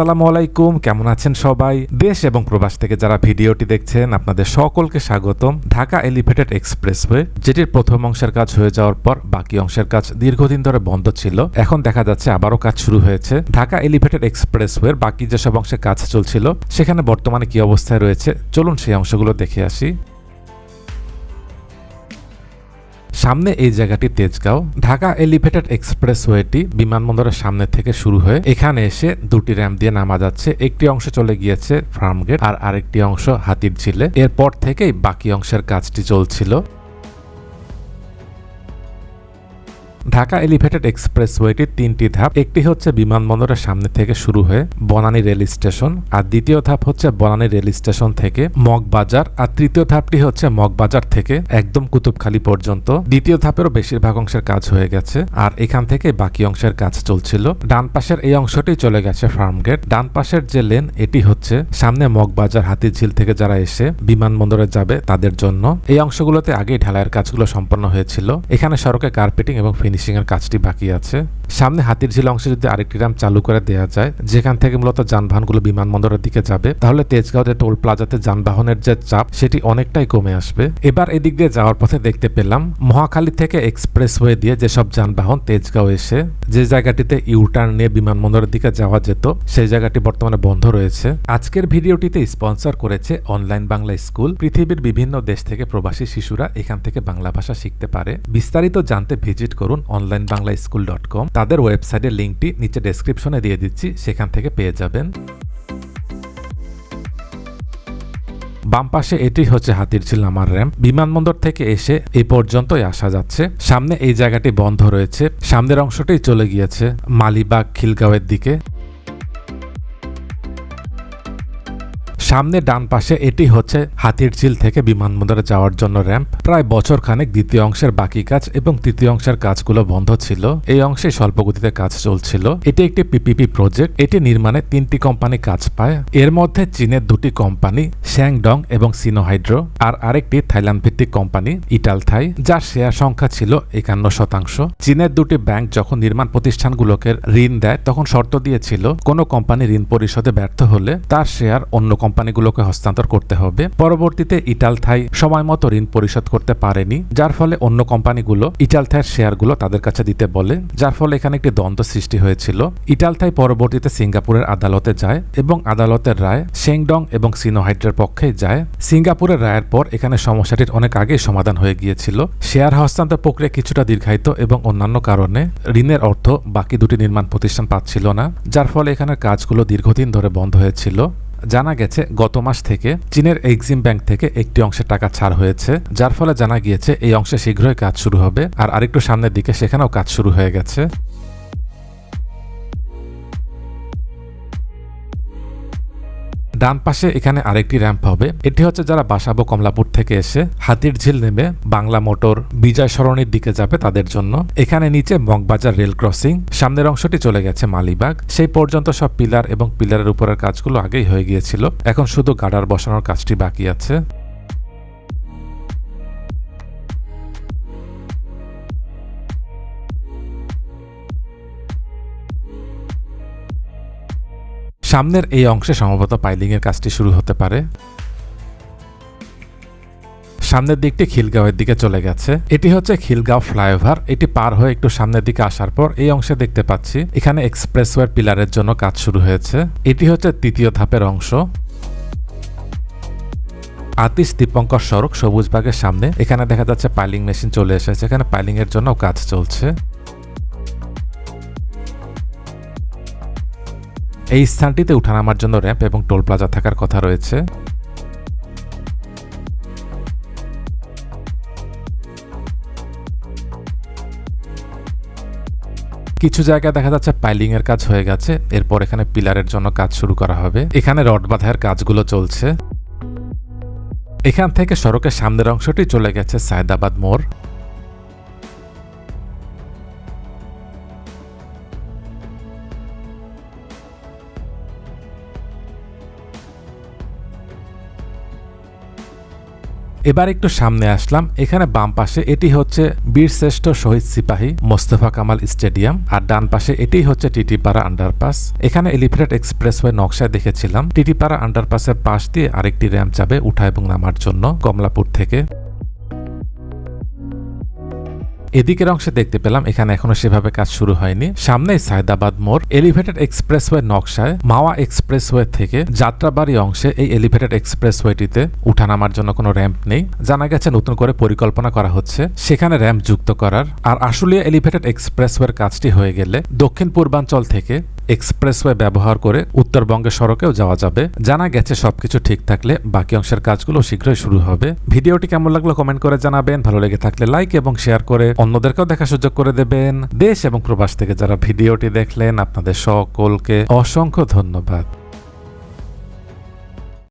আসসালামু আলাইকুম, কেমন আছেন সবাই? দেশ এবং প্রবাস থেকে যারা ভিডিওটি দেখছেন, আপনাদের সকলকে স্বাগতম ঢাকা এলিভেটেড এক্সপ্রেসওয়ে, যেটির প্রথম অংশের কাজ হয়ে যাওয়ার পর বাকি অংশের কাজ দীর্ঘদিন ধরে বন্ধ ছিল। এখন দেখা যাচ্ছে আবারও কাজ শুরু হয়েছে। ঢাকা এলিভেটেড এক্সপ্রেসওয়ের বাকি যেসব অংশে কাজ চলছিল, সেখানে বর্তমানে কি অবস্থায় রয়েছে, চলুন সেই অংশগুলো দেখে আসি। সামনে এই জায়গাটি তেজগাঁও, ঢাকা এলিভেটেড এক্সপ্রেসওয়েটি বিমানবন্দরের সামনে থেকে শুরু হয়ে এখানে এসে দুটি র্যাম্প দিয়ে নামা যাচ্ছে। একটি অংশ চলে গিয়েছে ফার্মগেট আর আরেকটি অংশ হাতির ঝিলে এরপর থেকেই বাকি অংশের কাজটি চলছিল। ঢাকা এলিভেটেড এক্সপ্রেসওয়েটির তিনটি ধাপ, একটি হচ্ছে বিমানবন্দরের সামনে থেকে শুরু হয়ে বনানী রেল স্টেশন, আর দ্বিতীয় ধাপ হচ্ছে বনানী রেল স্টেশন থেকে মগবাজার, আর তৃতীয় ধাপটি হচ্ছে মগবাজার থেকে একদম কুতুবখালি পর্যন্ত। দ্বিতীয় ধাপেরও বেশিরভাগ অংশের কাজ হয়ে গেছে, আর এখান থেকে বাকি অংশের কাজ চলছিল। ডান পাশের এই অংশটি চলে গেছে ফার্মগেট ডান পাশের যে লেন, এটি হচ্ছে সামনে মগবাজার হাতিঝিল থেকে যারা এসে বিমানবন্দরে যাবে তাদের জন্য। এই অংশগুলোতে আগেই ঢালাইয়ের কাজগুলো সম্পন্ন হয়েছিল। এখানে সড়কে কার্পেটিং এবং ফিনিশিং এর কাজটি বাকি আছে। সামনে হাতির ঝিল অংশে যদি আরেকটি রাম চালু করে দেওয়া যায়, যেখান থেকে মূলত যানবাহনগুলো বিমানবন্দরের দিকে যাবে, তাহলে তেজগাঁও যে টোল প্লাজাতে যানবাহনের যে চাপ, সেটি অনেকটাই কমে আসবে। এবার এদিক দিয়ে যাওয়ার পথে দেখতে পেলাম, মহাখালী থেকে এক্সপ্রেস এক্সপ্রেসওয়ে দিয়ে যেসব যানবাহন তেজগাঁও এসে, যে জায়গাটিতে ইউটার্ন নিয়ে বিমানবন্দরের দিকে যাওয়া যেত, সেই জায়গাটি বর্তমানে বন্ধ রয়েছে। আজকের ভিডিওটিতে স্পন্সর করেছে অনলাইন বাংলা স্কুল, পৃথিবীর বিভিন্ন দেশ থেকে প্রবাসী শিশুরা এখান থেকে বাংলা ভাষা শিখতে পারে। বিস্তারিত জানতে ভিজিট করুন online Bangla school dot com তাদের ওয়েবসাইটের লিঙ্কটি নিচে ডেসক্রিপশনে দিয়ে দিচ্ছি, সেখান থেকে পেয়ে যাবেন। বাম পাশে এটি হচ্ছে হাতির ঝিল নামার র্যাম্প বিমানবন্দর থেকে এসে এই পর্যন্তই আসা যাচ্ছে। সামনে এই জায়গাটি বন্ধ রয়েছে। সামনের অংশটাই চলে গিয়েছে মালিবাগ খিলগাঁওয়ের দিকে। সামনে ডান পাশে এটি হচ্ছে হাতির ঝিল থেকে বিমানবন্দরে যাওয়ার জন্য র্যাম্প। প্রায় বছর খানেক দ্বিতীয় অংশের বাকি কাজ এবং তৃতীয় অংশের কাজগুলো বন্ধ ছিল। এই অংশে স্বল্প গতিতে কাজ চলছিল। এটি একটি পিপিপি প্রজেক্ট। এটি নির্মাণে তিনটি কোম্পানি কাজ পায়। এর মধ্যে চীনের দুটি কোম্পানি, শ্যাংডং এবং সিনোহাইড্রো, আর আরেকটি থাইল্যান্ড ভিত্তিক কোম্পানি ইটাল থাই যার শেয়ার সংখ্যা ছিল একান্ন শতাংশ। চীনের দুটি ব্যাংক যখন নির্মাণ প্রতিষ্ঠানগুলোকে ঋণ দেয়, তখন শর্ত দিয়েছিল কোনো কোম্পানি ঋণ পরিশোধে ব্যর্থ হলে তার শেয়ার অন্য কোম্পানিগুলোকে হস্তান্তর করতে হবে। পরবর্তীতে ইটাল থাই সময় মতো ঋণ পরিশোধ পারেনি, যার ফলে অন্য কোম্পানিগুলো ইটাল থাইয়ের শেয়ারগুলো তাদের কাছে দিতে বলে, যার ফলে এখানে একটি দ্বন্দ্ব সৃষ্টি হয়েছিল। ইটাল থাই পরবর্তীতে সিঙ্গাপুরের আদালতে যায় এবং আদালতের রায় শেংডং এবং সিনোহাইড্রের পক্ষে যায়। সিঙ্গাপুরের রায়ের পর এখানে সমস্যাটির অনেক আগেই সমাধান হয়ে গিয়েছিল। শেয়ার হস্তান্তর প্রক্রিয়া কিছুটা দীর্ঘায়িত এবং অন্যান্য কারণে ঋণের অর্থ বাকি দুটি নির্মাণ প্রতিষ্ঠান পাচ্ছিল না, যার ফলে এখানের কাজগুলো দীর্ঘদিন ধরে বন্ধ হয়েছিল। জানা গেছে, গত মাস থেকে চীনের এক্সিম ব্যাংক থেকে একটি অংশের টাকা ছাড় হয়েছে, যার ফলে জানা গিয়েছে এই অংশে শীঘ্রই কাজ শুরু হবে। আর আরেকটু সামনের দিকে সেখানেও কাজ শুরু হয়ে গেছে। ডান পাশে এখানে আরেকটি র্যাম্প হবে। এটি হচ্ছে যারা বাসাবো কমলাপুর থেকে এসে হাতির ঝিল নেমে বাংলা মোটর বিজয় সরণির দিকে যাবে তাদের জন্য। এখানে নিচে মগবাজার রেল ক্রসিং, সামনের অংশটি চলে গেছে মালিবাগ। সেই পর্যন্ত সব পিলার এবং পিলারের উপরের কাজগুলো আগেই হয়ে গিয়েছিল। এখন শুধু গাডার বসানোর কাজটি বাকি আছে। সামনের এই অংশে সম্ভবত পাইলিং এর কাজটি শুরু হতে পারে। সামনের দিকটি খিলগাঁওয়ের দিকে চলে গেছে। এটি হচ্ছে খিলগাঁও ফ্লাইওভার। এটি পার হয়ে একটু সামনের দিকে আসার পর এই অংশে দেখতে পাচ্ছি, এখানে এক্সপ্রেসওয়ে পিলারের জন্য কাজ শুরু হয়েছে। এটি হচ্ছে তৃতীয় ধাপের অংশ। আতিশ দীপঙ্কর সড়ক সবুজবাগের সামনে। এখানে দেখা যাচ্ছে পাইলিং মেশিন চলে এসেছে। এখানে পাইলিং এর জন্য কাজ চলছে। এই স্থানটিতে উঠানামার জন্য র্যাম্প এবং টোল প্লাজা থাকার কথা রয়েছে। কিছু জায়গায় দেখা যাচ্ছে পাইলিং এর কাজ হয়ে গেছে। এরপর এখানে পিলারের জন্য কাজ শুরু করা হবে। এখানে রড বাঁধার কাজগুলো চলছে। এখান থেকে সড়কের সামনের অংশটি চলে গেছে সায়দাবাদ মোড়। এবার একটু সামনে আসলাম। এখানে বাম পাশে এটি হচ্ছে বীরশ্রেষ্ঠ শহীদ সিপাহী মোস্তফা কামাল স্টেডিয়াম আর ডান পাশে এটি হচ্ছে টিটিপাড়া আন্ডারপাস। এখানে এলিভেটেড এক্সপ্রেসওয়ে নকশায় দেখেছিলাম। টিটিপাড়া আন্ডারপাসের পাশ দিয়ে আরেকটি র্যাম্প যাবে উঠা এবং নামার জন্য কমলাপুর থেকে এদিকের অংশে দেখতে পেলাম, এখানে এখনও সেভাবে কাজ শুরু হয়নি। সামনে সায়দাবাদ মোড়, এলিভেটেড এক্সপ্রেসওয়ে নকশায় মাওয়া এক্সপ্রেসওয়ে থেকে যাত্রাবাড়ি অংশে এই এলিভেটেড এক্সপ্রেসওয়েটিতে উঠানামার জন্য কোনো র্যাম্প নেই। জানা গেছে নতুন করে পরিকল্পনা করা হচ্ছে, সেখানে র্যাম্প যুক্ত করার। আর আসলে এলিভেটেড এক্সপ্রেসওয়ের কাজটি হয়ে গেলে দক্ষিণ পূর্বাঞ্চল থেকে এক্সপ্রেসওয়ে ব্যবহার করে উত্তরবঙ্গের সড়কেও যাওয়া যাবে। জানা গেছে সবকিছু ঠিক থাকলে বাকি অংশের কাজগুলো শীঘ্রই শুরু হবে। ভিডিওটি কেমন লাগল কমেন্ট করে জানাবেন। ভালো লেগে থাকলে লাইক এবং শেয়ার করে অন্যদেরকেও দেখা সুযোগ করে দেবেন। দেশ এবং প্রবাস থেকে যারা ভিডিওটি দেখলেন, আপনাদের সকলকে অসংখ্য ধন্যবাদ।